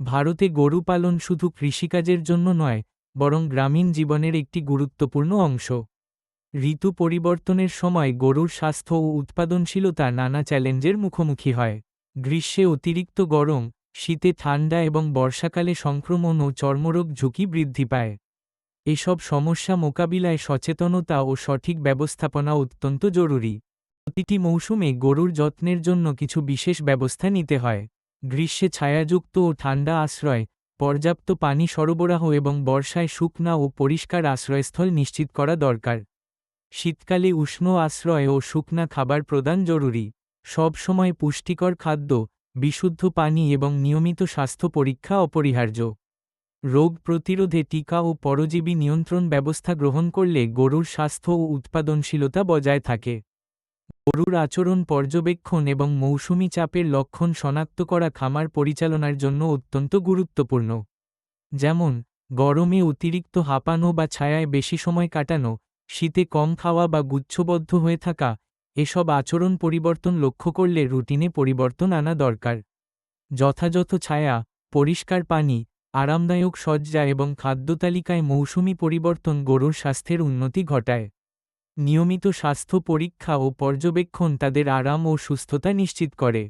ভারতে গরু পালন শুধু কৃষিকাজের জন্য নয়, বরং গ্রামীণ জীবনের একটি গুরুত্বপূর্ণ অংশ। ঋতু পরিবর্তনের সময় গরুর স্বাস্থ্য ও উৎপাদনশীলতা নানা চ্যালেঞ্জের মুখোমুখি হয়। গ্রীষ্মে অতিরিক্ত গরম, শীতে ঠান্ডা এবং বর্ষাকালে সংক্রমণ ও চর্মরোগ ঝুঁকি বৃদ্ধি পায়। এসব সমস্যা মোকাবিলায় সচেতনতা ও সঠিক ব্যবস্থাপনা অত্যন্ত জরুরি। প্রতিটি মৌসুমে গরুর যত্নের জন্য কিছু বিশেষ ব্যবস্থা নিতে হয়। গ্রীষ্মে ছায়াযুক্ত ও ঠান্ডা আশ্রয়, পর্যাপ্ত পানি সরবরাহ এবং বর্ষায় শুকনা ও পরিষ্কার আশ্রয়স্থল নিশ্চিত করা দরকার। শীতকালে উষ্ণ আশ্রয় ও শুকনা খাবার প্রদান জরুরি। সব সময় পুষ্টিকর খাদ্য, বিশুদ্ধ পানি এবং নিয়মিত স্বাস্থ্য পরীক্ষা অপরিহার্য। রোগ প্রতিরোধে টিকা ও পরজীবী নিয়ন্ত্রণ ব্যবস্থা গ্রহণ করলে গরুর স্বাস্থ্য ও উৎপাদনশীলতা বজায় থাকে। গরুর আচরণ, পর্যবেক্ষণ এবং মৌসুমি চাপের লক্ষণ শনাক্ত করা খামার পরিচালনার জন্য অত্যন্ত গুরুত্বপূর্ণ। যেমন, গরমে অতিরিক্ত হাঁপানো বা ছায়ায় বেশি সময় কাটানো, শীতে কম খাওয়া বা গুচ্ছবদ্ধ হয়ে থাকা, এসব আচরণ পরিবর্তন লক্ষ্য করলে রুটিনে পরিবর্তন আনা দরকার। যথাযথ ছায়া, পরিষ্কার পানি, আরামদায়ক সজ্জা এবং খাদ্যতালিকায় মৌসুমি পরিবর্তন গরুর স্বাস্থ্যের উন্নতি ঘটায়। নিয়মিত স্বাস্থ্য পরীক্ষা ও পর্যবেক্ষণ তাদের আরাম ও সুস্থতা নিশ্চিত করে।